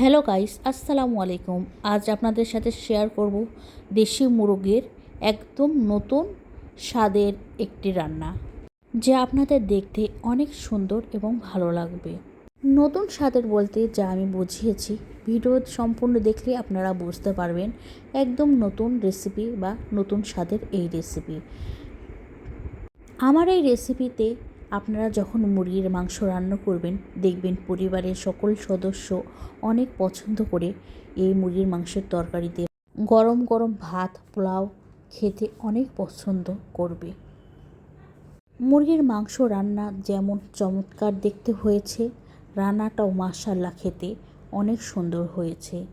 Hello guys, আসসালামু আলাইকুম। আজ আপনাদের সাথে শেয়ার করব দেশি মুরগের একদম নতুন স্বাদের একটি রান্না, যা আপনাদের দেখতে অনেক সুন্দর এবং ভালো লাগবে। নতুন স্বাদের বলতে যা আমি বুঝিয়েছি, ভিডিও সম্পূর্ণ দেখলে আপনারা বুঝতে পারবেন একদম নতুন রেসিপি বা নতুন স্বাদের এই রেসিপি। আমার এই রেসিপিতে আপনারা যখন মুরগির মাংস রান্না করবেন, দেখবেন পরিবারের সকল সদস্য অনেক পছন্দ করে এই মুরগির মাংসের তরকারিতে গরম গরম ভাত, পোলাও খেতে অনেক পছন্দ করবে। মুরগির মাংস রান্না যেমন চমৎকার দেখতে হয়েছে, রান্নাটাও মাসাল্লা খেতে অনেক সুন্দর হয়েছে।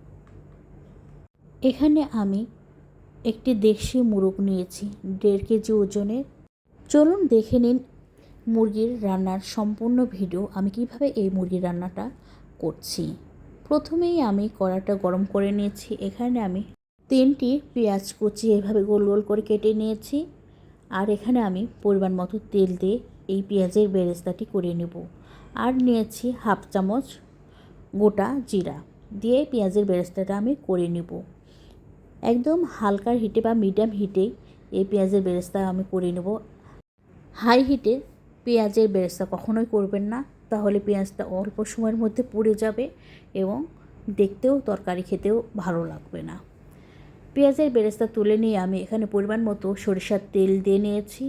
এখানে আমি একটি দেশি মুরগ নিয়েছি, দেড় কেজি ওজনের। চলুন দেখে নিন মুরগির রান্নার সম্পূর্ণ ভিডিও আমি কীভাবে এই মুরগির রান্নাটা করছি। প্রথমেই আমি কড়াটা গরম করে নিয়েছি। এখানে আমি তিনটি পেঁয়াজ কুচি এভাবে গোল গোল করে কেটে নিয়েছি। আর এখানে আমি পরিমাণ মতো তেল দিয়ে এই পেঁয়াজের বেরেস্তাটি করে নেব। আর নিয়েছি হাফ চামচ গোটা জিরা দিয়ে পেঁয়াজের বেরেস্তাটা আমি করে নেব। একদম হালকার হিটে বা মিডিয়াম হিটে এই পেঁয়াজের বেরেস্তা আমি করে নেব। হাই হিটে পেঁয়াজের বেরেস্তা কখনোই করবেন না। তাহলে পেঁয়াজটা অল্প সময়ের মধ্যে পুড়ে যাবে এবং দেখতেও, তরকারি খেতেও ভালো লাগবে না। পেঁয়াজের বেরেস্তা তুলে নিয়ে আমি এখানে পরিমাণ মতো সরিষার তেল দিয়ে নিয়েছি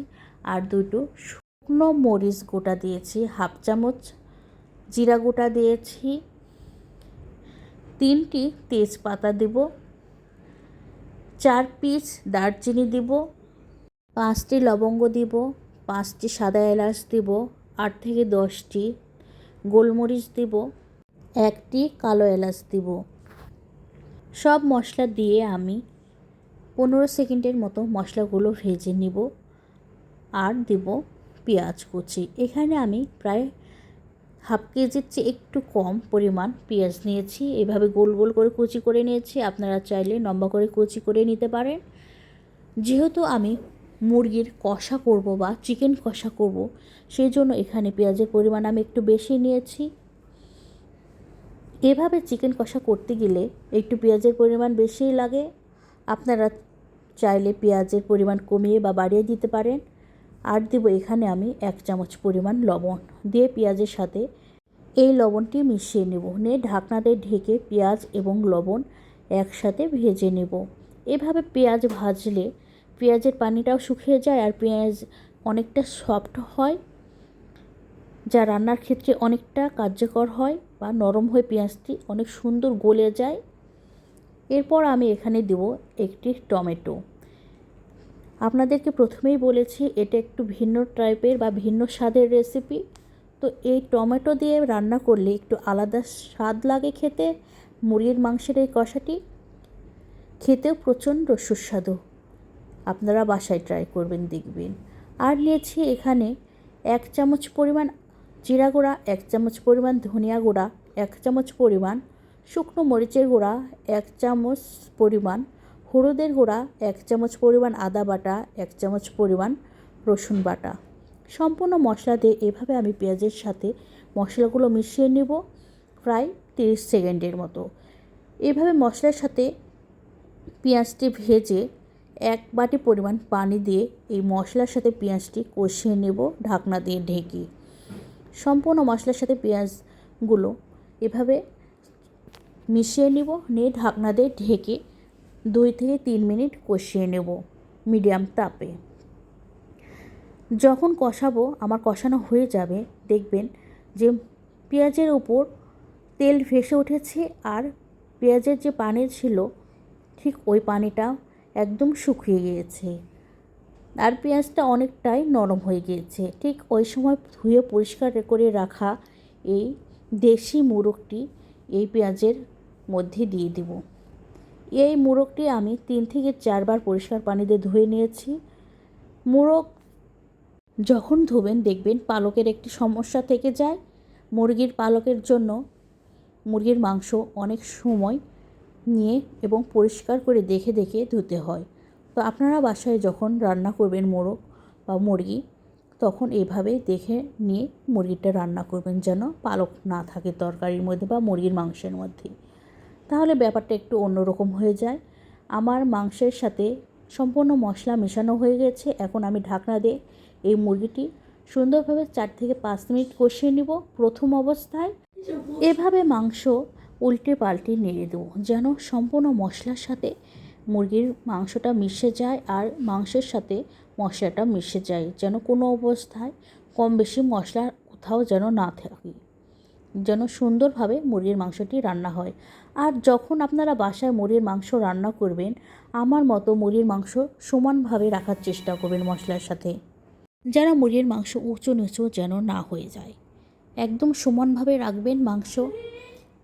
আর দুটো শুকনো মরিচ গোটা দিয়েছি, হাফ চামচ জিরা গোটা দিয়েছি, তিনটি তেজপাতা দেব, চার পিস দারচিনি দিব, পাঁচটি লবঙ্গ দিব পাঁচটি সাদা এলাচ দিব, আট থেকে দশটি গোলমরিচ দিব, একটি কালো এলাচ দিব। সব মশলা দিয়ে আমি পনেরো সেকেন্ডের মতো মশলাগুলো ভেজে নিব আর দিব পেঁয়াজ কুচি। এখানে আমি প্রায় হাফ কেজির চেয়ে একটু কম পরিমাণ পেঁয়াজ নিয়েছি। এভাবে গোল গোল করে কুচি করে নিয়েছি। আপনারা চাইলে লম্বা করে কুচি করে নিতে পারেন। যেহেতু আমি মুরগির কষা করব বা চিকেন কষা করব, সেই জন্য এখানে পেঁয়াজের পরিমাণ আমি একটু বেশি নিয়েছি। এভাবে চিকেন কষা করতে গেলে একটু পেঁয়াজের পরিমাণ বেশিই লাগে। আপনারা চাইলে পেঁয়াজের পরিমাণ কমিয়ে বা বাড়িয়ে দিতে পারেন। আর দেবো এখানে আমি এক চামচ পরিমাণ লবণ দিয়ে পেঁয়াজের সাথে এই লবণটি মিশিয়ে নেব। নিয়ে ঢাকনাতে ঢেকে পেঁয়াজ এবং লবণ একসাথে ভেজে নেব। এভাবে পেঁয়াজ ভাজলে পেঁয়াজের পানিটাও শুকিয়ে যায় আর পেঁয়াজ অনেকটা সফট হয়, যা রান্নার ক্ষেত্রে অনেকটা কার্যকর হয় বা নরম হয়ে পেঁয়াজটি অনেক সুন্দর গলে যায়। এরপর আমি এখানে দেব একটি টমেটো। আপনাদেরকে প্রথমেই বলেছি, এটা একটু ভিন্ন টাইপের বা ভিন্ন স্বাদের রেসিপি তো এই টমেটো দিয়ে রান্না করলে একটু আলাদা স্বাদ লাগে খেতে। মুরগির মাংসের এই কষাটি খেতেও প্রচণ্ড সুস্বাদু। আপনারা বাসায় ট্রাই করবেন, দেখবেন। আর নিয়েছি এখানে এক চামচ পরিমাণ জিরা গুঁড়া, এক চামচ পরিমাণ ধনিয়া গুঁড়া, এক চামচ পরিমাণ শুকনো মরিচের গুঁড়া, এক চামচ পরিমাণ হলুদের গুঁড়া, এক চামচ পরিমাণ আদা বাটা, এক চামচ পরিমাণ রসুন বাটা। সম্পূর্ণ মশলা দিয়ে এভাবে আমি পেঁয়াজের সাথে মশলাগুলো মিশিয়ে নেব প্রায় তিরিশ সেকেন্ডের মতো। এভাবে মশলার সাথে পেঁয়াজটি ভেজে এক বাটি পরিমাণ পানি দিয়ে এই মশলার সাথে পেঁয়াজটি কষিয়ে নেব ঢাকনা দিয়ে ঢেকে। সম্পূর্ণ মশলার সাথে পেঁয়াজগুলো এভাবে মিশিয়ে নেব, নিয়ে ঢাকনা দিয়ে ঢেকে দুই থেকে তিন মিনিট কষিয়ে নেব মিডিয়াম তাপে। যখন কষাবো, আমার কষানো হয়ে যাবে, দেখবেন যে পেঁয়াজের উপর তেল ভেসে উঠেছে আর পেঁয়াজের যে পানি ছিল, ঠিক ওই পানিটা একদম শুকিয়ে গিয়েছে। আর পেঁয়াজটা অনেকটাই নরম হয়ে গিয়েছে। ঠিক ওই সময় ধুয়ে পরিষ্কার করে রাখা এই দেশি মুরগটি এই পেঁয়াজের মধ্যে দিয়ে দেব। এই মুরগটি আমি তিন থেকে চারবার পরিষ্কার পানিতে ধুয়ে নিয়েছি। মুরগ যখন ধোবেন দেখবেন পালকের একটি সমস্যা থেকে যায়। মুরগির পালকের জন্য মুরগির মাংস অনেক সময় নিয়ে এবং পরিষ্কার করে দেখে দেখে ধুতে হয়। তো আপনারা বাসায় যখন রান্না করবেন মোরগ বা মুরগি, তখন এভাবে দেখে নিয়ে মুরগিটা রান্না করবেন যেন পালক না থাকে তরকারির মধ্যে বা মুরগির মাংসের মধ্যে। তাহলে ব্যাপারটা একটু অন্যরকম হয়ে যায়। আমার মাংসের সাথে সম্পূর্ণ মশলা মেশানো হয়ে গেছে। এখন আমি ঢাকনা দিয়ে এই মুরগিটি সুন্দরভাবে চার থেকে পাঁচ মিনিট কষিয়ে নিব প্রথম অবস্থায়। এভাবে মাংস উল্টে পাল্টে নেড়ে দেবো। যেন সম্পূর্ণ মশলার সাথে মুরগির মাংসটা মিশে যায় আর মাংসের সাথে মশলাটা মিশে যায়। যেন কোনো অবস্থায় কম বেশি মশলা কোথাও যেন না থাকে। যেন সুন্দরভাবে মুরগির মাংসটি রান্না হয়। আর যখন আপনারা বাসায় মুরগির মাংস রান্না করবেন, আমার মতো মুরগির মাংস সমানভাবে রাখার চেষ্টা করবেন মশলার সাথে। যেন মুরগির মাংস উঁচু নিচু যেন না হয়ে যায়। একদম সমানভাবে রাখবেন মাংস।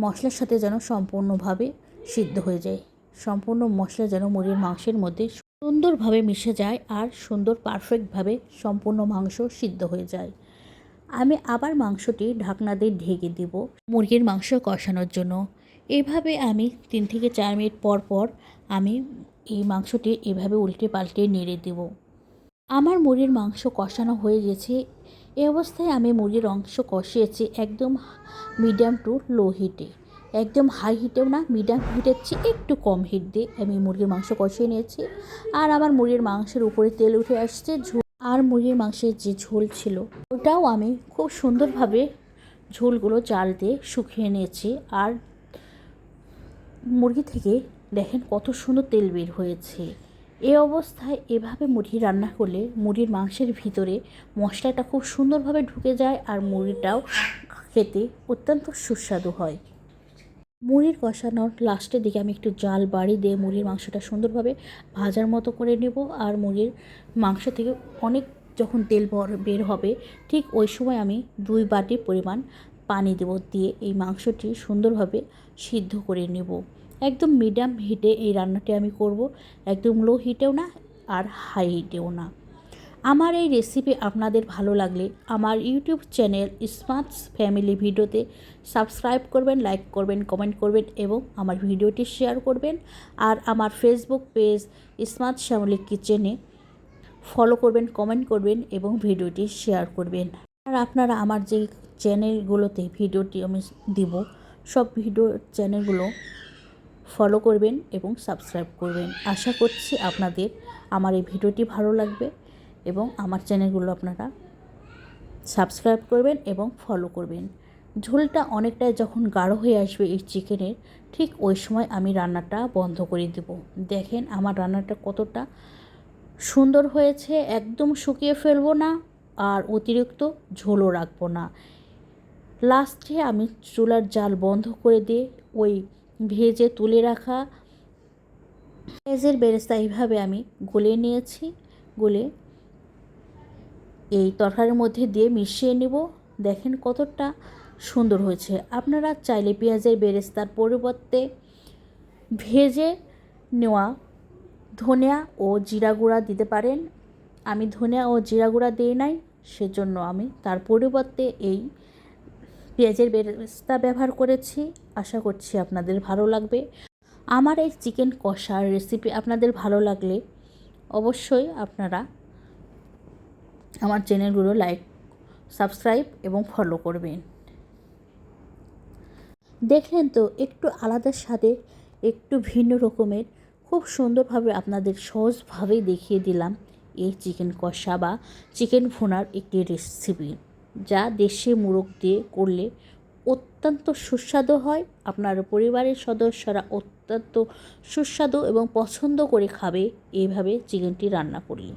মশলার সাথে যেন সম্পূর্ণভাবে সিদ্ধ হয়ে যায়। সম্পূর্ণ মশলা যেন মুরগির মাংসের মধ্যে সুন্দরভাবে মিশে যায় আর সুন্দর পারফেক্টভাবে সম্পূর্ণ মাংস সিদ্ধ হয়ে যায়। আমি আবার মাংসটি ঢাকনা দিয়ে ঢেকে দিব মুরগির মাংস কষানোর জন্য। এভাবে আমি তিন থেকে চার মিনিট পর পর আমি এই মাংসটি এভাবে উল্টে পাল্টে নেড়ে দেব। আমার মুরগির মাংস কষানো হয়ে গেছে। এই অবস্থায় আমি মুরগির অংশ কষিয়েছি একদম মিডিয়াম টু লো হিটে একদম হাই হিটেও না মিডিয়াম হিটের চেয়ে একটু কম হিট দিয়ে আমি মুরগির মাংস কষিয়ে নিয়েছি। আর আমার মুরগির মাংসের উপরে তেল উঠে আসছে, ঝোল আর মুরগির মাংসের যে ঝোল ছিল, ওটাও আমি খুব সুন্দরভাবে ঝোলগুলো জাল দিয়ে শুকিয়ে নিয়েছি। আর মুরগি থেকে দেখেন কত সুন্দর তেল বের হয়েছে। এই অবস্থায় এভাবে মুড়ি রান্না করলে মুড়ির মাংসের ভিতরে মশলাটা খুব সুন্দরভাবে ঢুকে যায় আর মুড়িটাও খেতে অত্যন্ত সুস্বাদু হয়। মুড়ির কষানোর লাস্টের দিকে আমি একটু জাল বাড়ি দিয়ে মুড়ির মাংসটা সুন্দরভাবে ভাজার মতো করে নেব আর মুড়ির মাংস থেকে অনেক যখন তেল বর- হবে, ঠিক ওই সময় আমি দুই বাটি পরিমাণ পানি দেব দিয়ে এই মাংসটি সুন্দরভাবে সিদ্ধ করে নেব। একদম মিডিয়াম হিটে এই রান্নাটি আমি করব। একদম লো হিটেও না আর হাই হিটেও না। আমার এই রেসিপি আপনাদের ভালো লাগলে আমার ইউটিউব চ্যানেল স্মার্টস ফ্যামিলি ভিডিওতে সাবস্ক্রাইব করবেন লাইক করবেন কমেন্ট করবেন এবং আমার ভিডিওটি শেয়ার করবেন। আর আমার ফেসবুক পেজ স্মার্ট ফ্যামিলি কিচেনে ফলো করবেন কমেন্ট করবেন এবং ভিডিওটি শেয়ার করবেন। আর আপনারা আমার যে চ্যানেলগুলোতে ভিডিওটি আমি দিব, সব ভিডিও চ্যানেলগুলো ফলো করবেন এবং সাবস্ক্রাইব করবেন। আশা করছি আপনাদের আমার এই ভিডিওটি ভালো লাগবে এবং আমার চ্যানেলগুলো আপনারা সাবস্ক্রাইব করবেন এবং ফলো করবেন। ঝোলটা অনেকটাই যখন গাঢ় হয়ে আসবে এই চিকেনের, ঠিক ওই সময় আমি রান্নাটা বন্ধ করে দেব। দেখেন আমার রান্নাটা কতটা সুন্দর হয়েছে, একদম শুকিয়ে ফেলব না আর অতিরিক্ত ঝোলও রাখব না। লাস্টে আমি চুলার জাল বন্ধ করে দিয়ে ওই ভেজে তুলে রাখা। পেঁয়াজের বেরেস্তা এইভাবে আমি গলে নিয়েছি। গলে এই তরকারির মধ্যে দিয়ে মিশিয়ে নেব। দেখেন কতটা সুন্দর হয়েছে। আপনারা চাইলে পেঁয়াজের বেরেস্তার পরিবর্তে ভেজে নেওয়া ধনিয়া ও জিরা গুঁড়া দিতে পারেন। আমি ধনিয়া ও জিরা গুঁড়া দিই নাই, সেজন্য আমি তার পরিবর্তে এই পেঁয়াজের বেরেস্তা ব্যবহার করেছি। আশা করছি আপনাদের ভালো লাগবে। আমার এই চিকেন কষার রেসিপি আপনাদের ভালো লাগলে অবশ্যই আপনারা আমার চ্যানেলগুলো লাইক সাবস্ক্রাইব এবং ফলো করবেন। দেখলেন তো, একটু আলাদা স্বাদে, একটু ভিন্ন রকমের, খুব সুন্দরভাবে আপনাদের সহজভাবেই দেখিয়ে দিলাম এই চিকেন কষা বা চিকেন ভুনার একটি রেসিপি যা দেশে মুরগ দিয়ে করলে অত্যন্ত সুস্বাদু হয়। আপনার পরিবারের সদস্যরা অত্যন্ত সুস্বাদু এবং পছন্দ করে খাবে। এইভাবে চিকেনটি রান্না করলে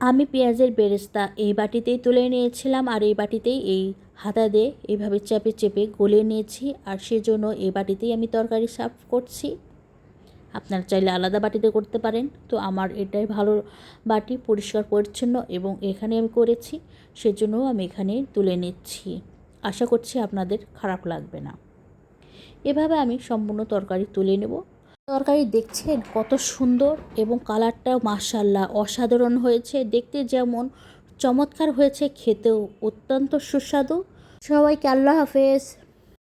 আমি পেঁয়াজের বেরেস্তা এই বাটিতেই তুলে নিয়েছিলাম আর এই বাটিতেই এই হাতা দিয়ে এইভাবে চেপে চেপে গলে নিয়েছি। আর সেজন্য এই বাটিতেই আমি তরকারি সার্ভ করছি। আপনারা চাইলে আলাদা বাটিতে করতে পারেন। তো আমার এটাই ভালো বাটি, পরিষ্কার, পরিচ্ছন্ন এবং এখানে আমি করেছি সেজন্য আমি এখানে তুলে নিচ্ছি। আশা করছি আপনাদের খারাপ লাগবে না। এভাবে আমি সম্পূর্ণ তরকারি তুলে নেব। তরকারি দেখছেন কত সুন্দর এবং কালারটাও মাশাল্লাহ অসাধারণ হয়েছে। দেখতে যেমন চমৎকার হয়েছে, খেতেও অত্যন্ত সুস্বাদু। সবাইকে আল্লাহ হাফেজ।